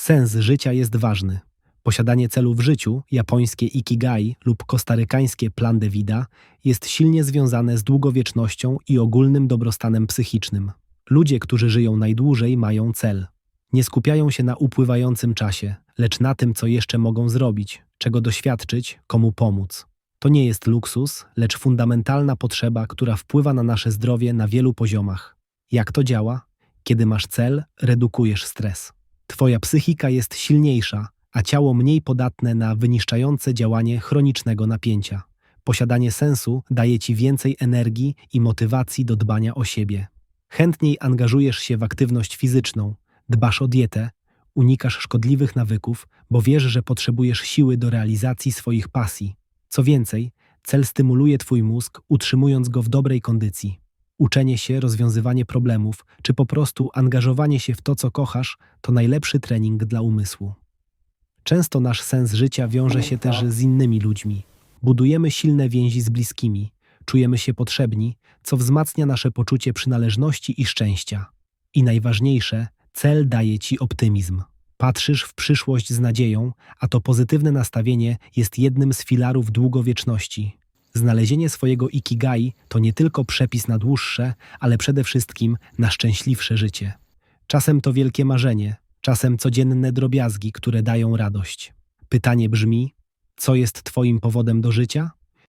Sens życia jest ważny. Posiadanie celu w życiu, japońskie ikigai lub kostarykańskie plan de vida, jest silnie związane z długowiecznością i ogólnym dobrostanem psychicznym. Ludzie, którzy żyją najdłużej, mają cel. Nie skupiają się na upływającym czasie, lecz na tym, co jeszcze mogą zrobić, czego doświadczyć, komu pomóc. To nie jest luksus, lecz fundamentalna potrzeba, która wpływa na nasze zdrowie na wielu poziomach. Jak to działa? Kiedy masz cel, redukujesz stres. Twoja psychika jest silniejsza, a ciało mniej podatne na wyniszczające działanie chronicznego napięcia. Posiadanie sensu daje ci więcej energii i motywacji do dbania o siebie. Chętniej angażujesz się w aktywność fizyczną, dbasz o dietę, unikasz szkodliwych nawyków, bo wiesz, że potrzebujesz siły do realizacji swoich pasji. Co więcej, cel stymuluje twój mózg, utrzymując go w dobrej kondycji. Uczenie się, rozwiązywanie problemów, czy po prostu angażowanie się w to, co kochasz, to najlepszy trening dla umysłu. Często nasz sens życia wiąże się też z innymi ludźmi. Budujemy silne więzi z bliskimi, czujemy się potrzebni, co wzmacnia nasze poczucie przynależności i szczęścia. I najważniejsze, cel daje ci optymizm. Patrzysz w przyszłość z nadzieją, a to pozytywne nastawienie jest jednym z filarów długowieczności. Znalezienie swojego ikigai to nie tylko przepis na dłuższe, ale przede wszystkim na szczęśliwsze życie. Czasem to wielkie marzenie, czasem codzienne drobiazgi, które dają radość. Pytanie brzmi: co jest Twoim powodem do życia?